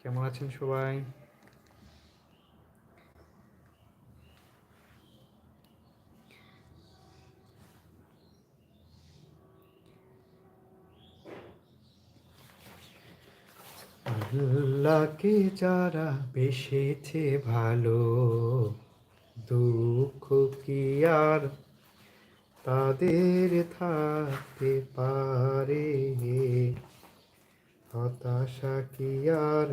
কেমন আছেন সবাই? আল্লাহকে যারা বেসেছে ভালো দুঃখ কি আর তাদের থাকতে পারে? হতাশা কি আর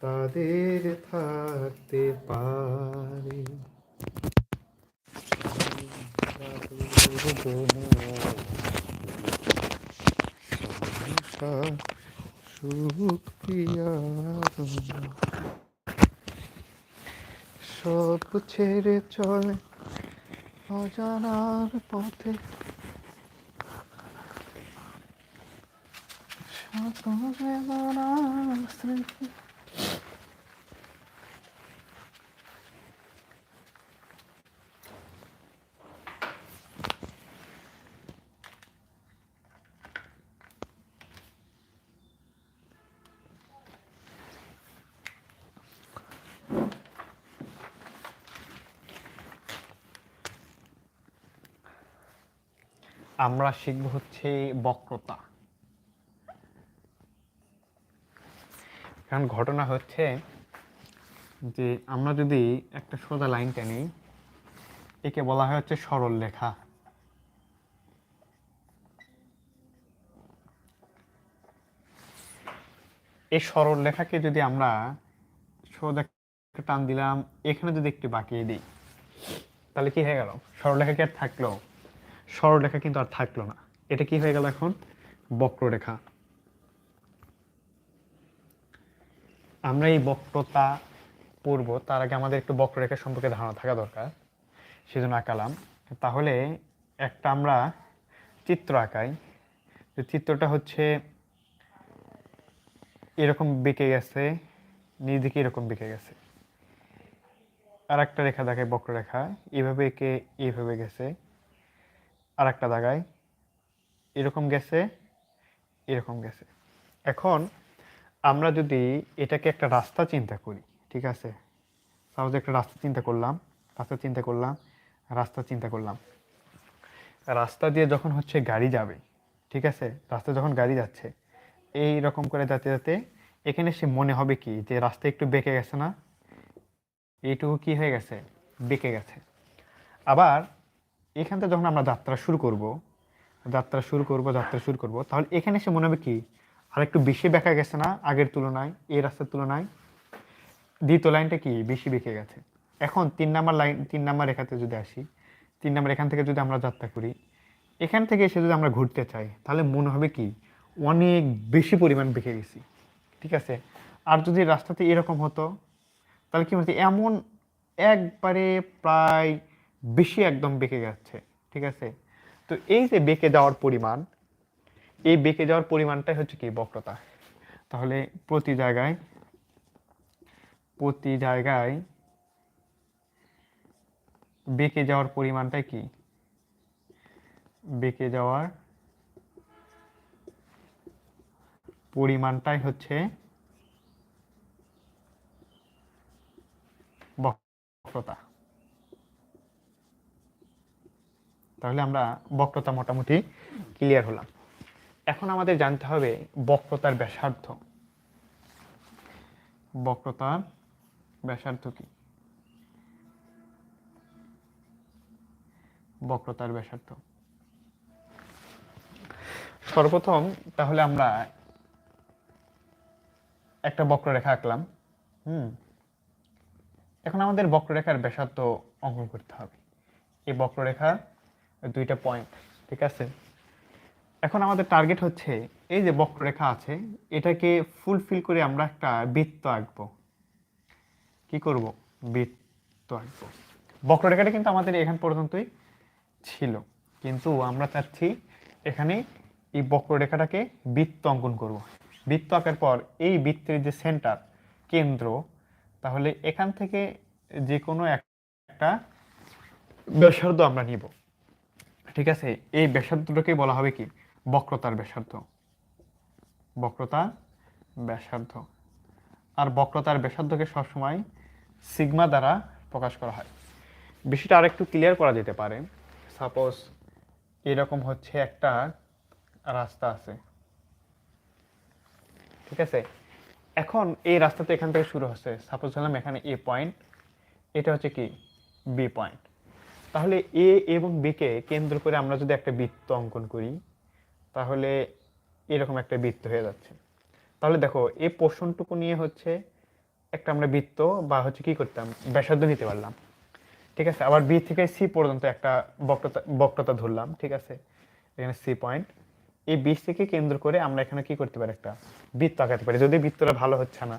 তাদের থাকতে পারে? সব ছেড়ে চলে অজানার পথে আমরা শিখব হচ্ছে বক্রতা। কারণ ঘটনা হচ্ছে যে আমরা যদি একটা সোজা লাইন টানি একে বলা হয় হচ্ছে সরল রেখা। এই সরল রেখাকে যদি আমরা সোজা একটা টান দিলাম, এখানে যদি একটু বাঁকিয়ে দিই, তাহলে কি হয়ে গেল? সরলরেখা কি আর থাকল? সরলরেখা কিন্তু আর থাকল না। এটা কি হয়ে গেল এখন? বক্ররেখা। আমরা এই বক্রতা পড়ব তার আগে আমাদের একটু বক্ররেখা সম্পর্কে ধারণা থাকা দরকার, সেজন্য আঁকালাম। তাহলে একটা আমরা চিত্র আঁকাই। যে চিত্রটা হচ্ছে এরকম বেঁকে গেছে নিজ দিকে এরকম বেঁকে গেছে। আর একটা রেখা দেখায় বক্ররেখা। এইভাবে এঁকে এইভাবে গেছে। আর একটা জায়গায় এরকম গেছে এরকম গেছে। এখন আমরা যদি এটাকে একটা রাস্তা চিন্তা করি, ঠিক আছে? সাপোজ একটা রাস্তা চিন্তা করলাম, রাস্তা চিন্তা করলাম, রাস্তা চিন্তা করলাম। রাস্তা দিয়ে যখন হচ্ছে গাড়ি যাবে, ঠিক আছে? রাস্তা যখন গাড়ি যাচ্ছে, এই রকম করে যাতে যাতে এখানে সে মনে হবে কি যে রাস্তা একটু বেঁকে গেছে না? এইটুকু কি হয়ে গেছে? বেঁকে গেছে। আবার এখান থেকে যখন আমরা যাত্রা শুরু করব, যাত্রা শুরু করব, যাত্রা শুরু করব, তাহলে এখানে সে মনে হবে কি আর একটু বেশি বেঁকা গেছে না আগের তুলনায় এই রাস্তার তুলনায়? দ্বিতীয় লাইনটা কি? বেশি বেঁকে গেছে। এখন তিন নাম্বার লাইন, তিন নাম্বার রেখাতে যদি আসি, তিন নাম্বার এখান থেকে যদি আমরা যাত্রা করি, এখান থেকে এসে যদি আমরা ঘুরতে চাই, তাহলে মনে হবে কি? অনেক বেশি পরিমাণ বেঁকে গেছি। ঠিক আছে? আর যদি রাস্তাতে এরকম হতো, তাহলে কি হচ্ছে এমন একবারে প্রায় বেশি একদম বেঁকে যাচ্ছে ঠিক আছে? তো এই যে বেঁকে যাওয়ার পরিমাণ এই বেঁকে যাওয়ার পরিমাণটাই হচ্ছে কি বক্রতা? তাহলে প্রতি জায়গায় প্রতি জায়গায় বেঁকে যাওয়ার পরিমাণটাই কি? বেঁকে যাওয়ার পরিমাণটাই হচ্ছে বক্রতা। তাহলে আমরা বক্রতা মোটামুটি ক্লিয়ার হলাম। এখন আমাদের জানতে হবে বক্রতার ব্যাসার্ধ। বক্রতার ব্যাসার্ধ কি? বক্রতার ব্যাসার্ধ। সর্বপ্রথম তাহলে আমরা একটা বক্ররেখা আঁকলাম, হুম? এখন আমাদের বক্ররেখার ব্যাসার্ধ অঙ্কন করতে হবে। এই বক্ররেখার দুইটা পয়েন্ট ঠিক আছে? এখন আমাদের টার্গেট হচ্ছে এই যে বক্ররেখা আছে, এটাকে ফুলফিল করে আমরা একটা বৃত্ত আঁকবো। কি করব? বৃত্ত আঁকবো। বক্ররেখাটা কিন্তু আমাদের এখান পর্যন্তই ছিল। কিন্তু আমরা চাচ্ছি এখানে এই বক্ররেখাটাকে বৃত্ত অঙ্কন করব। বৃত্ত আঁকার পর এই বৃত্তের যে সেন্টার কেন্দ্র, তাহলে এখান থেকে যে কোনো একটা ব্যাসার্ধ আমরা নিব। ঠিক আছে? এই ব্যাসার্ধটাকে বলা হবে কি? বক্রতার ব্যাসার্ধ। বক্রতা ব্যাসার্ধ। আর বক্রতার ব্যাসার্ধকে সবসময় সিগমা দ্বারা প্রকাশ করা হয়। বিষয়টা আরেকটু ক্লিয়ার করা যেতে পারে। সাপোজ এরকম হচ্ছে একটা রাস্তা আছে। ঠিক আছে? এখন এই রাস্তা তো এখান থেকে শুরু হচ্ছে। সাপোজ ধরলাম এখানে এ পয়েন্ট এটা হচ্ছে কি? বি পয়েন্ট তাহলে এ এবং বিকে কেন্দ্র করে আমরা যদি একটা বৃত্ত অঙ্কন করি তাহলে এরকম একটা বৃত্ত হয়ে যাচ্ছে। তাহলে দেখো এই পোর্শনটুকু নিয়ে হচ্ছে একটা আমরা বৃত্ত বা হচ্ছে কি করতাম, ব্যাসার্ধ নিতে পারলাম। ঠিক আছে? আবার বি থেকে সি পর্যন্ত একটা বক্রতা বক্রতা ধরলাম, ঠিক আছে? এখানে সি পয়েন্ট। এই বি থেকে কেন্দ্র করে আমরা এখানে কি করতে পারি একটা বৃত্ত আঁকাতে পারি। যদি বৃত্তটা ভালো হচ্ছে না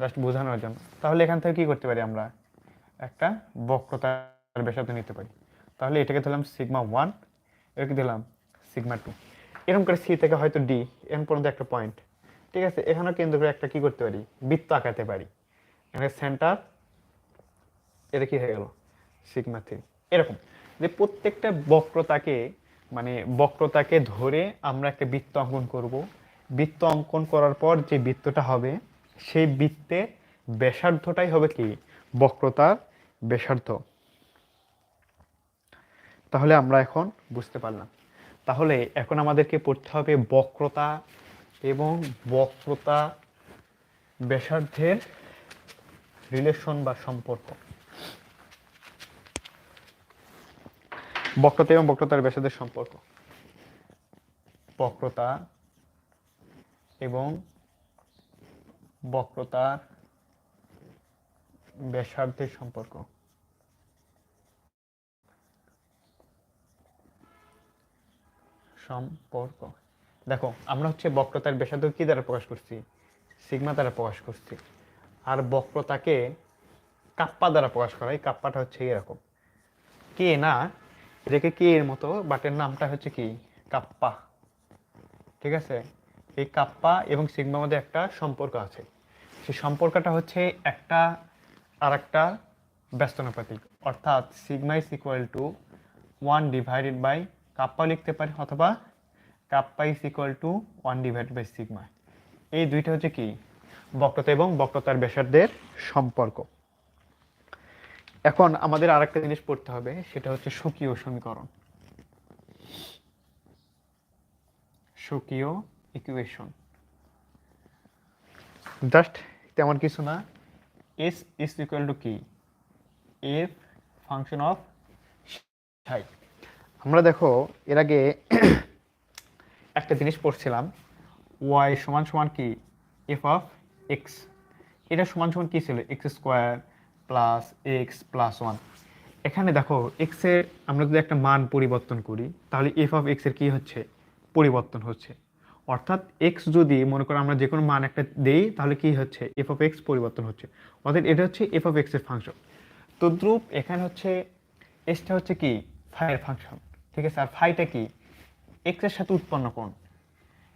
জাস্ট বোঝানোর জন্য, তাহলে এখান থেকে কি করতে পারি আমরা? একটা বক্রতার ব্যাসার্ধ নিতে পারি। তাহলে এটাকে ধরলাম সিগমা ওয়ান এটাকে দিলাম সিগমা টু এরকম করে সি থেকে হয়তো ডি এরকম পর্যন্ত একটা পয়েন্ট ঠিক আছে? এখানেও কেন্দ্র করে একটা কি করতে পারি? বৃত্ত আঁকাতে পারি। এখানে সেন্টার এটা কি হয়ে গেল? সিগমা থ্রি এরকম। যে প্রত্যেকটা বক্রতাকে মানে বক্রতাকে ধরে আমরা একটা বৃত্ত অঙ্কন করব। বৃত্ত অঙ্কন করার পর যে বৃত্তটা হবে, সেই বৃত্তের ব্যাসার্ধটাই হবে কি? বক্রতার ব্যাসার্ধ। তাহলে আমরা এখন বুঝতে পারলাম। তাহলে এখন আমাদেরকে পড়তে হবে বক্রতা এবং বক্রতা ব্যাসার্ধের রিলেশন বা সম্পর্ক। বক্রতা এবং বক্রতার ব্যাসার্ধের সম্পর্ক। বক্রতা এবং বক্রতার ব্যাসার্ধের সম্পর্ক। সম্পর্ক। দেখো, আমরা হচ্ছে বক্রতার ব্যাসার্ধ কি দ্বারা প্রকাশ করছি? সিগমা দ্বারা প্রকাশ করছি। আর বক্রতাকে কাপ্পা দ্বারা প্রকাশ করা, এই কাপ্পাটা হচ্ছে এরকম। কে না এটাকে কে এর মতো বাট এর নামটা হচ্ছে কি? কাপ্পা। ঠিক আছে? এই কাপ্পা এবং সিগমার মধ্যে একটা সম্পর্ক আছে। সেই সম্পর্কটা হচ্ছে একটা আর একটা ব্যস্তনাপাতিক অর্থাৎ sigma is equal to one divided by kappa লিখতে পারি অথবা kappa is equal to one divided by sigma এই দুইটা হচ্ছে কি? বক্রতা এবং বক্রতার ব্যাসার্ধের সম্পর্ক। এখন আমাদের আরেকটা জিনিস পড়তে হবে, সেটা হচ্ছে স্বকীয় সমীকরণ। স্বকীয় ইকুয়েশন জাস্ট তেমন কিছু না। এস ইজ ইকুয়াল টু কি? এফ ফাংশন অফ সাই আমরা দেখো, এর আগে একটা জিনিস পড়ছিলাম ওয়াই সমান সমান কি? এফ অফ এক্স এটা সমান সমান কি ছিল? X square plus X plus one এখানে দেখো এক্সের আমরা যদি একটা মান পরিবর্তন করি, তাহলে এফ অফ এক্সের কী হচ্ছে? পরিবর্তন হচ্ছে। অর্থাৎ এক্স যদি মনে করো আমরা যে কোনো মান একটা দেই, তাহলে কি হচ্ছে? এফ অফ এক্স পরিবর্তন হচ্ছে। অর্থাৎ এটা হচ্ছে এফ অফ এক্সের ফাংশন তদ্রুপ এখানে হচ্ছে এসটা হচ্ছে কি? ফাইয়ের ফাংশন ঠিক আছে, আর ফাইটা কি? এক্সের সাথে উৎপন্ন কোণ?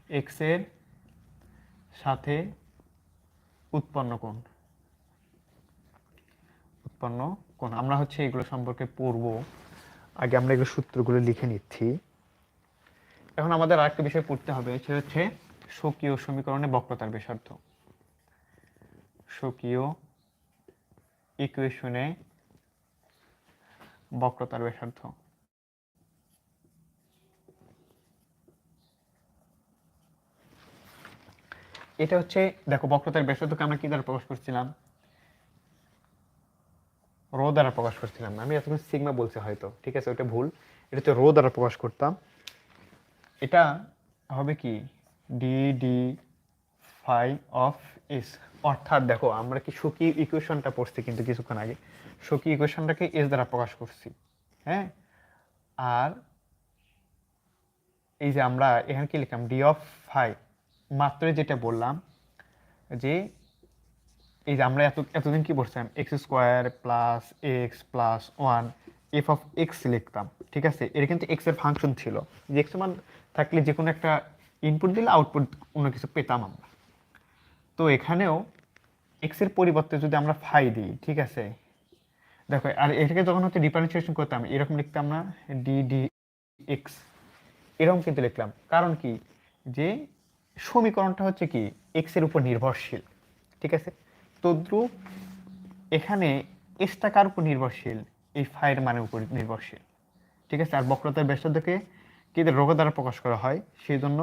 এক্সের সাথে উৎপন্ন কোণ। উৎপন্ন কোণ। আমরা হচ্ছে এগুলো সম্পর্কে পড়ব। আগে আমরা এগুলো সূত্রগুলো লিখে নিচ্ছি। এখন আমাদের আরেকটা বিষয় পড়তে হবে, সেটা হচ্ছে স্বকীয় সমীকরণে বক্রতার ব্যাসার্ধ। স্বকীয় ইকুয়েশনে বক্রতার ব্যাসার্ধ। এটা হচ্ছে, দেখো, বক্রতার ব্যাসার্ধকে আমরা কি দ্বারা প্রকাশ করছিলাম? রো দ্বারা প্রকাশ করছিলাম। আমি এতক্ষণ সিগমা বলছি হয়তো, ঠিক আছে? ওটা ভুল। এটা তো রো দ্বারা প্রকাশ করতাম। এটা হবে কি? D D phi of S অর্থাৎ, দেখো, আমরা কি সুকি ইকুয়েশনটা পড়ছি কিন্তু কিছুক্ষণ আগে। সুকি ইকুয়েশনটাকে এস দ্বারা প্রকাশ করছি হ্যাঁ? আর এই যে আমরা এখানে কি লিখলাম? ডি অফ ফাই মাত্রই যেটা বললাম যে এই যে আমরা এত এতদিন কি পড়ছিলাম X square plus X plus one F of X লিখতাম, ঠিক আছে? এটা কিন্তু এক্সের ফাংশন ছিল। যে এক্স মান থাকলে যে কোনো একটা ইনপুট দিলে আউটপুট অন্য কিছু পেতাম আমরা। তো এখানেও এক্সের পরিবর্তে যদি আমরা ফাই দিই, ঠিক আছে? দেখো, আর এটাকে যখন হচ্ছে ডিফারেন্সিয়েশন করতাম, এরকম লিখতাম না ডি ডি এক্স এরকম কিন্তু লিখলাম। কারণ কি? যে সমীকরণটা হচ্ছে কি? এক্সের উপর নির্ভরশীল, ঠিক আছে? তদ্রুপ এখানে এসটা কার উপর নির্ভরশীল? এই ফাইয়ের মানের উপর নির্ভরশীল, ঠিক আছে? আর বক্রতার ব্যাসার্ধকে কি রোগ দ্বারা প্রকাশ করা হয়? সেই জন্য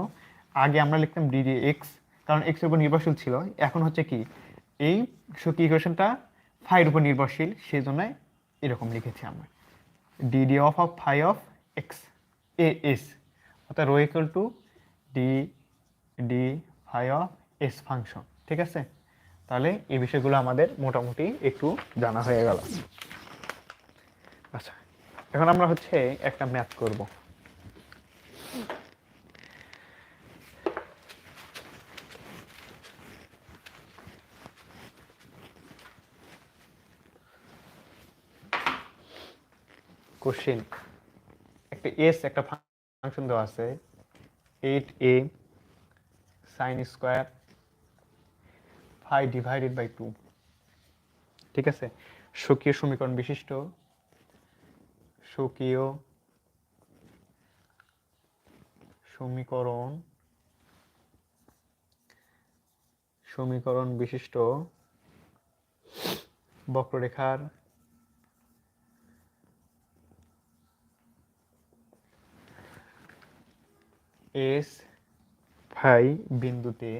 আগে আমরা লিখতাম ডিডি এক্স কারণ এক্সের উপর নির্ভরশীল ছিল। এখন হচ্ছে কি? এই শক্তি ইকুয়েশনটা ফাইয়ের উপর নির্ভরশীল সেই জন্য এরকম লিখেছি আমরা। D D of of phi of X A S অর্থাৎ rho equal to D D phi of S function ঠিক আছে? তাহলে এই বিষয়গুলো আমাদের মোটামুটি একটু জানা হয়ে গেল। আচ্ছা এখন আমরা হচ্ছে একটা ম্যাথ করব। কোশ্চেন, একটা এস একটা ফাংশন দেওয়া আছে eight a sine square five divided by two ঠিক আছে? স্বকীয় সমীকরণ বিশিষ্ট। স্বকীয় সমীকরণ সমীকরণ বিশিষ্ট বক্ররেখার এস ফাই বিন্দুতে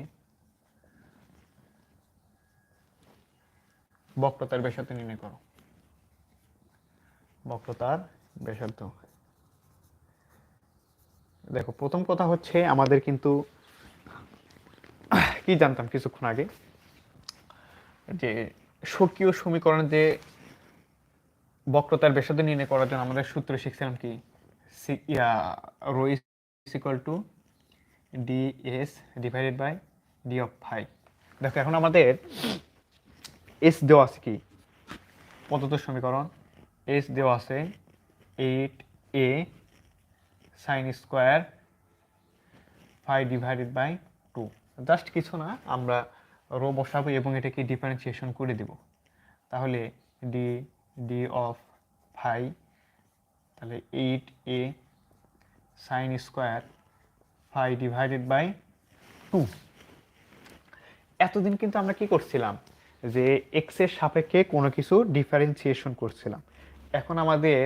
বক্রতার ব্যাসার্ধ নির্ণয় করো? বক্রতার ব্যাসার্ধ। দেখো, প্রথম কথা হচ্ছে আমাদের কিন্তু কি জানতাম কিছুক্ষণ আগে? যে স্বকীয় সমীকরণে যে বক্রতার ব্যাসার্ধ নির্ণয় করার জন্য আমাদের সূত্র শিখছিলাম কি? Rho is equal to D S divided by D of five দেখো, এখন আমাদের এস দেওয়া আছে কি? পদ্ধত সমীকরণ এস দেওয়া আছে eight a sine square five divided by two just কিছু না, আমরা রো বসাবো এবং এটাকে ডিফারেন্সিয়েশন করে দেব। তাহলে ডি ডি অফ ফাইভ তাহলে eight a sine square five divided by two এতদিন কিন্তু আমরা কি করছিলাম? যে এক্সের সাপেক্ষে কোনো কিছু ডিফারেন্সিয়েশন করছিলাম। এখন আমাদের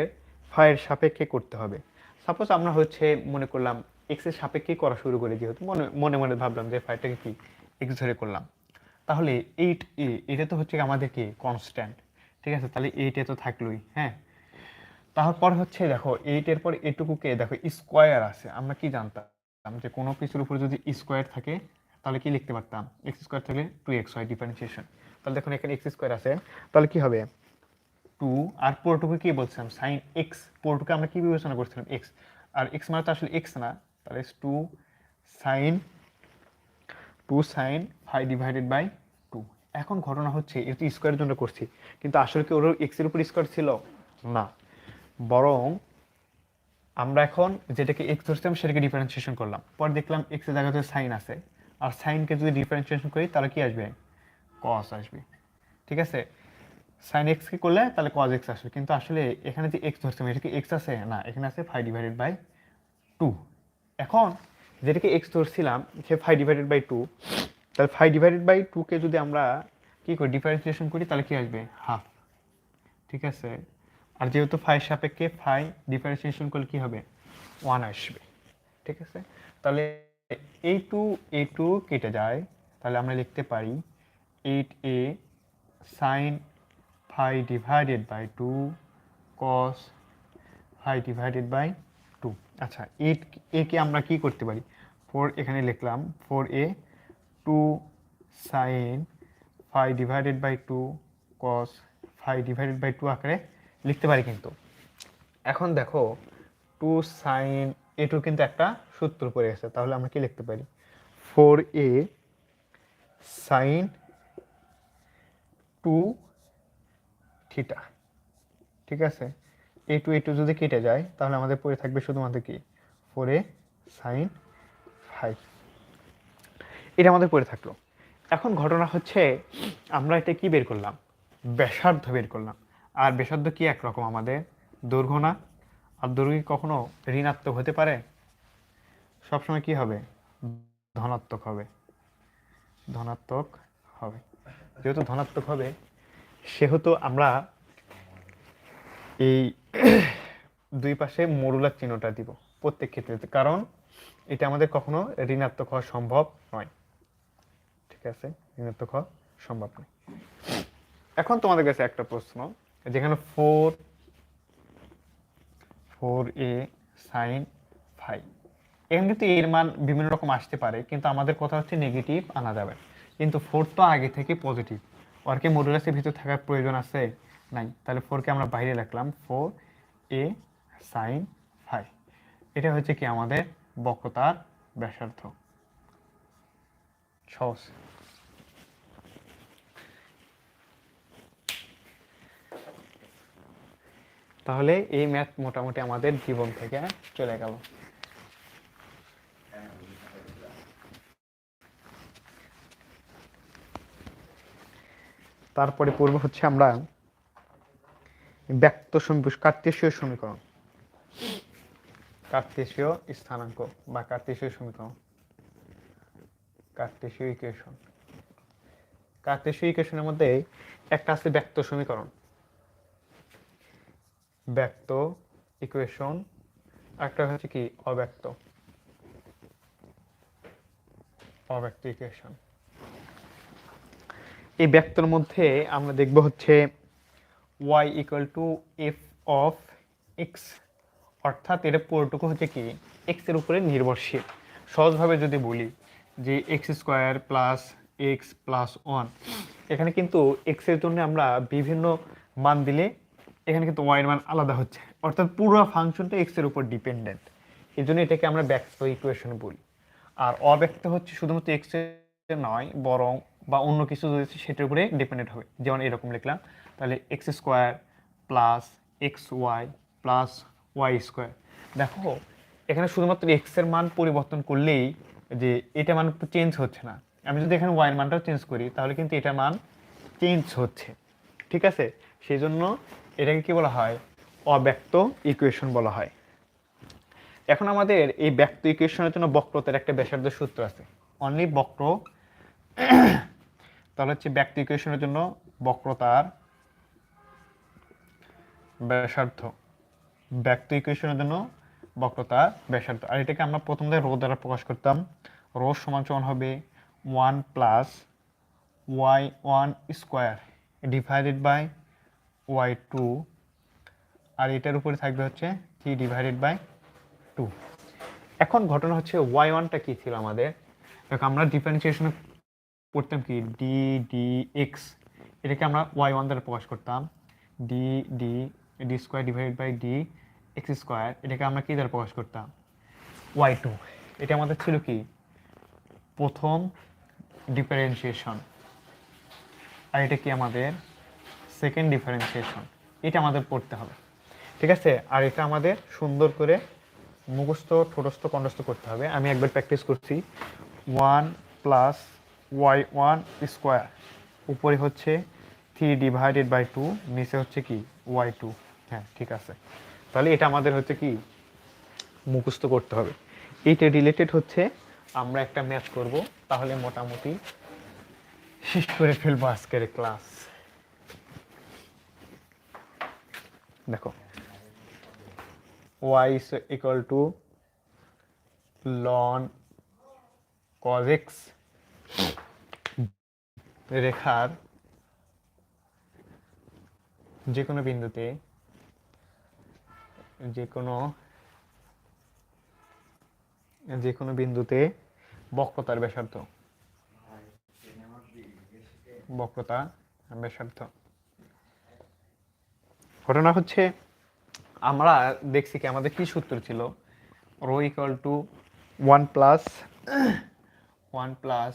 ফাইয়ের সাপেক্ষে করতে হবে। সাপোজ আমরা হচ্ছে মনে করলাম এক্সের সাপেক্ষে করা শুরু করে যেহেতু, মনে মনে মনে ভাবলাম যে ফাইটাকে কি এক্স ধরে করলাম। তাহলে এইট এ এটা তো হচ্ছে আমাদের কি? কনস্ট্যান্ট ঠিক আছে? তাহলে এইট এ তো থাকলোই হ্যাঁ? তারপর হচ্ছে দেখো এইটের পর এটুকুকে দেখো স্কোয়ার আছে। আমরা কি জানতাম? যে কোনো কিছুর উপর যদি স্কোয়ার থাকে, তাহলে কি লিখতে পারতাম? এক্স স্কোয়ার থাকলে টু এক্স হয় ডিফারেন্সিয়েশন তাহলে দেখুন এখানে এক্স স্কোয়ার আছে। তাহলে কি হবে? টু আর পুরোটুকু কি বলছিলাম? সাইন এক্স পুরোটুকু আমরা কি বিবেচনা করছিলাম? এক্স আর এক্স মানে তো আসলে এক্স না। তাহলে two sine two sine five divided by two এখন ঘটনা হচ্ছে এটা স্কোয়ারের জন্য করছি, কিন্তু আসলে কি ওর এক্সের উপর স্কোয়ার ছিল? না। বরং আমরা এখন যেটাকে এক্স ধরছিলাম সেটাকে ডিফারেন্সিয়েশন করলাম। পরে দেখলাম এক্সের জায়গাতে সাইন আছে। আর সাইনকে যদি ডিফারেন্সিয়েশন করি, তাহলে কি আসবে? কস আসবে। ঠিক আছে? সাইন এক্সকে করলে তাহলে কজ এক্স আসবে। কিন্তু আসলে এখানে যে এক্স ধরছিলাম এটা কি এক্স আছে? না, এখানে আছে ফাইভ ডিভাইডেড বাই টু এখন যেটাকে এক্স ধরছিলাম, সে ফাইভ ডিভাইডেড বাই টু তাহলে ফাইভ ডিভাইডেড বাই টুকে যদি আমরা কী করি ডিফারেন্সিয়েশন করি, তাহলে কি আসবে? হাফ ঠিক আছে? আর যেহেতু ফাইভ সাপেক্ষে ফাইভ ডিফারেন্সিয়েশন করলে কী হবে? ওয়ান আসবে। ঠিক আছে? তাহলে এই টু এ টু কেটে যায়। তাহলে আমরা লিখতে পারি eight a sine five divided by two cos five divided by two আচ্ছা এইট একে আমরা কি করতে পারি? ফোর এখানে লিখলাম four a two sine five divided by two cos five divided by two আকারে লিখতে পারি কিন্তু। এখন দেখো টু সাইন এ টু কিন্তু একটা সূত্র পড়ে গেছে, তাহলে আমরা কি লিখতে পারি? Four a sine two theta ঠিক আছে? এ টু এ টু যদি কেটে যায়, তাহলে আমাদের পড়ে থাকবে শুধুমাত্র কি? ফোর এ সাইন ফাইভ এটা আমাদের পড়ে থাকল। এখন ঘটনা হচ্ছে, আমরা এটা কি বের করলাম? ব্যাসার্ধ বের করলাম। আর ব্যাসার্ধ কি একরকম আমাদের? দৈর্ঘ্য না আর দৈর্ঘ্য কখনো ঋণাত্মক হতে পারে? সবসময় কি হবে? ধনাত্মক হবে। ধনাত্মক হবে। যেহেতু ধনাত্মক হবে, সেহেতু আমরা এই দুই পাশে মরুলার চিহ্নটা দিব প্রত্যেক ক্ষেত্রে। কারণ এটা আমাদের কখনো ঋণাত্মক হওয়া সম্ভব নয়। ঠিক আছে? ঋণাত্মক হওয়া সম্ভব নয়। এখন তোমাদের কাছে একটা প্রশ্ন। যেখানে four four a sine five এখানে কিন্তু এর মান বিভিন্ন রকম আসতে পারে, কিন্তু আমাদের কথা হচ্ছে নেগেটিভ আনা যাবে। কিন্তু ফোর তো আগে থেকে পজিটিভ ওর কি মডুলাসের ভিতর থাকার প্রয়োজন আছে? নাই। তাহলে ফোরকে আমরা বাইরে রাখলাম। ফোর এ সাইন ফাইভ এটা হচ্ছে কি আমাদের বক্রতার ব্যাসার্থ সহজ। তাহলে এই ম্যাথ মোটামুটি আমাদের জীবন থেকে চলে গেল। তারপরে পূর্ব হচ্ছে আমরা ব্যক্ত কার্তেশীয় সমীকরণ। কার্তেশীয় স্থানাঙ্ক বা কার্তেশীয় সমীকরণ। কার্তেশীয় ইকুয়েশন কার্তেশীয় ইকুয়েশনের মধ্যে একটা আছে ব্যক্ত সমীকরণ। ব্যক্ত ইকুয়েশন একটা হচ্ছে কি, অব্যক্ত। অব্যক্ত ইকুয়েশন এই ব্যক্তর মধ্যে আমরা দেখব হচ্ছে y equal to F of X অর্থাৎ এটা পুরোটুকু হচ্ছে কি এর উপরে নির্ভরশীল। সহজভাবে যদি বলি যে X square plus X plus one এখানে কিন্তু এক্সের জন্য আমরা বিভিন্ন মান দিলে এখানে কিন্তু এর মান আলাদা হচ্ছে। অর্থাৎ পুরো ফাংশনটা এর উপর ডিপেন্ডেন্ট এই জন্য এটাকে আমরা ব্যক্ত ইকুয়েশন বলি। আর অব্যক্ত হচ্ছে শুধুমাত্র এক্সের নয়, বরং বা অন্য কিছু যদি সেটার উপরে ডিপেন্ডেন্ট হবে। যেমন এরকম লিখলাম। তাহলে X square plus X Y plus Y square দেখো, এখানে শুধুমাত্র এক্সের মান পরিবর্তন করলেই যে এটা মান চেঞ্জ হচ্ছে না। আমি যদি এখানে ওয়াই এর মানটাও চেঞ্জ করি, তাহলে কিন্তু এটার মান চেঞ্জ হচ্ছে। ঠিক আছে? সেই জন্য এটাকে কি বলা হয়? অব্যক্ত ইকুয়েশন বলা হয়। এখন আমাদের এই ব্যক্ত ইকুয়েশনের জন্য বক্রতার একটা ব্যাসার্ধ সূত্র আছে। অনলি বক্র। তাহলে হচ্ছে ব্যক্ত ইকুয়েশনের জন্য বক্রতার ব্যাসার্ধ। ব্যক্ত ইকুয়েশনের জন্য বক্রতার ব্যাসার্ধ। আর এটাকে আমরা প্রথম থেকে রো দ্বারা প্রকাশ করতাম। রো সমান সমান হবে one plus Y one square divided by Y two আর এটার উপরে থাকবে হচ্ছে থ্রি ডিভাইডেড বাই টু এখন ঘটনা হচ্ছে ওয়াই ওয়ানটা কী ছিল আমাদের? দেখো আমরা ডিফারেন্সিয়েশনে করতাম কি? ডি ডি এক্স এটাকে আমরা ওয়াই ওয়ান দ্বারা প্রকাশ করতাম। D D D square divided by D X square এটাকে আমরা কী দ্বারা প্রকাশ করতাম? ওয়াই টু এটা আমাদের ছিল কি? প্রথম ডিফারেন্সিয়েশন আর এটা কি আমাদের? সেকেন্ড ডিফারেন্সিয়েশন এটা আমাদের পড়তে হবে। ঠিক আছে? আর এটা আমাদের সুন্দর করে মুখস্থ, ঠোটস্থ কণ্ঠস্থ করতে হবে। আমি একবার প্র্যাকটিস করছি। One plus Y one square উপরে হচ্ছে থ্রি ডিভাইডেড বাই টু নিচে হচ্ছে কি? ওয়াই টু হ্যাঁ ঠিক আছে। তাহলে এটা আমাদের হচ্ছে কি? মুখস্থ করতে হবে। এইটা রিলেটেড হচ্ছে, আমরা একটা ম্যাচ করব। তাহলে মোটামুটি শেষ করে ফেলব আজকের ক্লাস দেখো। is equal to ln cos x রেখার যে কোনো বিন্দুতে যে কোনো যে কোনো বিন্দুতে বক্রতার ব্যাসার্ধ। বক্রতা, ব্যাসার্ধ। ঘটনা হচ্ছে আমরা দেখছি কি আমাদের কি সূত্র ছিল? Rho equal to one plus one plus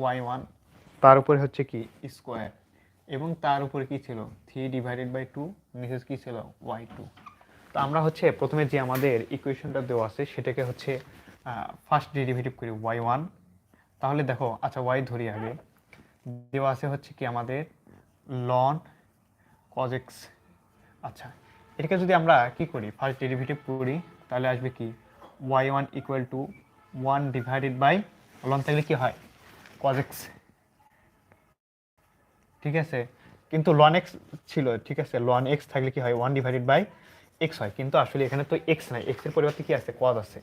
Y one তার উপরে হচ্ছে কি? স্কোয়ার এবং তার উপরে কি ছিল? থ্রি ডিভাইডেড বাই টু নিচে কি ছিল? ওয়াই টু তো আমরা হচ্ছে প্রথমে যে আমাদের ইকুয়েশনটা দেওয়া আছে সেটাকে হচ্ছে ফার্স্ট ডেরিভেটিভ করি ওয়াই ওয়ান তাহলে দেখো আচ্ছা ওয়াই ধরি আগে। দেওয়া আছে হচ্ছে কি আমাদের লন কজেক্স আচ্ছা এটাকে যদি আমরা কি করি? ফার্স্ট ডেরিভেটিভ করি, তাহলে আসবে কি? Y one equal to one divided by loan থাকলে কি হয়? কজেক্স ঠিক আছে? কিন্তু লন এক্স ছিল, ঠিক আছে? লন এক্স থাকলে কি হয়? ওয়ান ডিভাইডেড বাই এক্স হয়। কিন্তু আসলে এখানে তো এক্স নাই। এক্সের পরিবর্তে কি আছে? কজ আছে।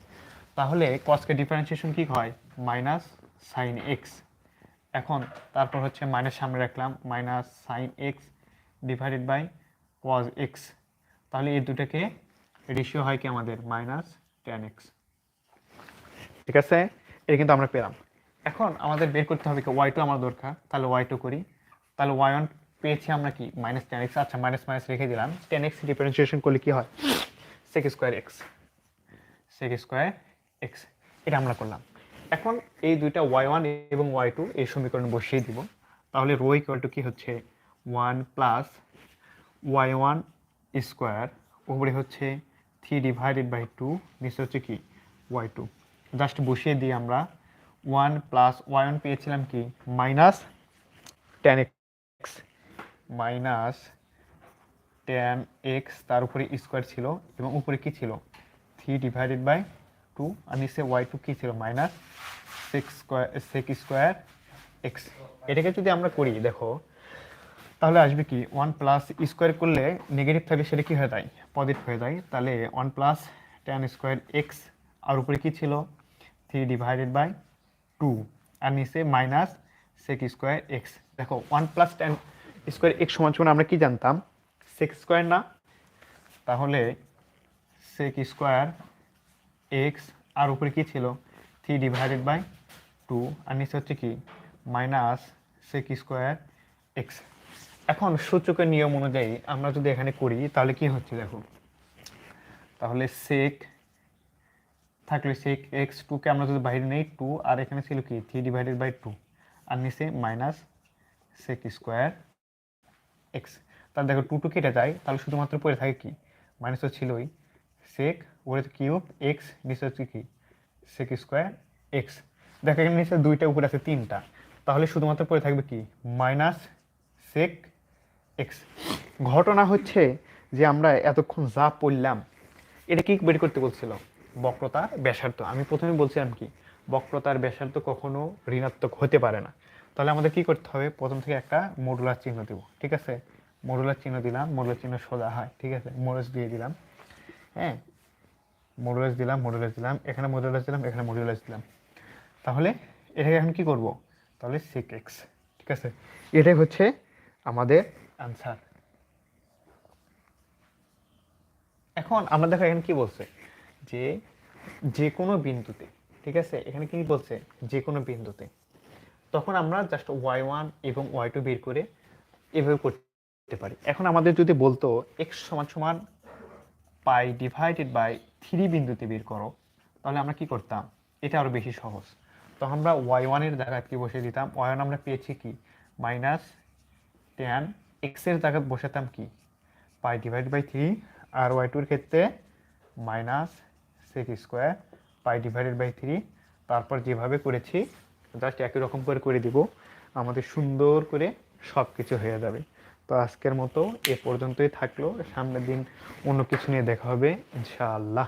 তাহলে কজকে ডিফারেন্সিয়েশন কি হয়? মাইনাস সাইন এক্স এখন তারপর হচ্ছে মাইনাস সামনে রাখলাম। Minus sine X divided by cos X তাহলে এই দুটাকে রেশিও হয় কি আমাদের? মাইনাস টেন এক্স ঠিক আছে? এটা কিন্তু আমরা পেলাম। এখন আমাদের বের করতে হবে কি? ওয়াই টু আমার দরকার। তাহলে ওয়াই টু করি। তাহলে ওয়াই ওয়ান পেয়েছি আমরা কি? মাইনাস টেন এক্স আচ্ছা মাইনাস মাইনাস রেখে দিলাম। টেন এক্স ডিফারেন্সিয়েশন করলে কি হয়? Sec square X sec square X এটা আমরা করলাম। এখন এই দুইটা ওয়াই ওয়ান এবং ওয়াই টু এই সমীকরণে বসিয়ে দিব। তাহলে রো ইকুয়াল টু কি হচ্ছে? One plus Y one square উপরে হচ্ছে থ্রি ডিভাইডেড বাই টু নিচে হচ্ছে কি? ওয়াই টু জাস্ট বসিয়ে দিই আমরা ওয়ান প্লাস ওয়াই ওয়ান পেয়েছিলাম কি? Minus ten X minus ten X তার উপরে স্কোয়ার ছিল এবং উপরে কি ছিল? থ্রি ডিভাইডেড বাই টু আর নিচে ওয়াই টু কী ছিল? Minus six square six square X এটাকে যদি আমরা করি, দেখো তাহলে আসবে কি? ওয়ান প্লাস স্কোয়ার করলে নেগেটিভ থাকলে সেটা কী হয়ে যায়? পজিটিভ হয়ে যায়। তাহলে one plus ten square X আর উপরে কী ছিল? থ্রি ডিভাইডেড বাই টু আর নিচে মাইনাস সেক স্কোয়ার এক্স দেখো one plus ten square X সমান সমান আমরা কি জানতাম? সেক্স স্কোয়ার না? তাহলে সেক স্কোয়ার এক্স আর উপরে কী ছিল? থ্রি ডিভাইডেড বাই টু আর নিচে হচ্ছে কি? মাইনাস সেক স্কোয়ার এক্স এখন সূচকের নিয়ম অনুযায়ী আমরা যদি এখানে করি, তাহলে কি হচ্ছে দেখো? তাহলে সেক থাকলে সেক এক্স টুকে আমরা যদি বাইরে নেই টু আর এখানে ছিল কি? থ্রি ডিভাইডেড বাই টু আর নিচে মাইনাস সেক স্কোয়ার এক্স তাহলে দেখো টু টু কেটে যায়, তাহলে শুধুমাত্র পড়ে থাকে কি? মাইনাস তো ছিলই। সেক উপরে কিউব এক্স নিচে হচ্ছে কি? সেক স্কোয়ার এক্স দেখো এখানে নিচে দুইটা উপরে আছে, তিনটা। তাহলে শুধুমাত্র পড়ে থাকবে কি? মাইনাস সেক এক্স ঘটনা হচ্ছে যে আমরা এতক্ষণ যা পড়লাম, এটা কি বের করতে বলছিল? বক্রতার ব্যাসার্ধ। আমি প্রথমে বলছিলাম কি বক্রতার ব্যাসার্ধ কখনো ঋণাত্মক হতে পারে না। তাহলে আমাদের কি করতে হবে? প্রথম থেকে একটা মডুলার চিহ্ন দেবো, ঠিক আছে? মডুলার চিহ্ন দিলাম মডুলার চিহ্ন সোজা হয়, ঠিক আছে? মোডাস দিয়ে দিলাম হ্যাঁ? মডুলাস দিলাম মডুলাস দিলাম, এখানে মডুলাস দিলাম, এখানে মডুলাস দিলাম। তাহলে এটাকে এখন কি করব? তাহলে সিক এক্স ঠিক আছে? এটাই হচ্ছে আমাদের আনসার। এখন আমরা দেখো এখানে কি বলছে? যে যে কোনো বিন্দুতে, ঠিক আছে? এখানে কি বলছে? যে কোনো বিন্দুতে। তখন আমরা জাস্ট ওয়াই ওয়ান এবং ওয়াই টু বের করে এভাবে করতে পারি। এখন আমাদের যদি বলতো এক্স সমান সমান পাই ডিভাইডেড বাই থ্রি বিন্দুতে বের করো, তাহলে আমরা কি করতাম? এটা আরও বেশি সহজ। তো আমরা ওয়াই ওয়ানের জায়গায় কি বসিয়ে দিতাম? ওয়াই ওয়ান আমরা পেয়েছি কি? মাইনাস টেন এক্সের জায়গায় বসাতাম কি? পাই ডিভাইড বাই থ্রি আর ওয়াই টুর ক্ষেত্রে minus six square pi divided by three তারপর যেভাবে করেছি জাস্ট একই রকম করে করে দিব, আমাদের সুন্দর করে সব কিছু হয়ে যাবে। তো আজকের মতো এ পর্যন্তই থাকল। সামনের দিন অন্য কিছু নিয়ে দেখা হবে, ইনশাআল্লাহ।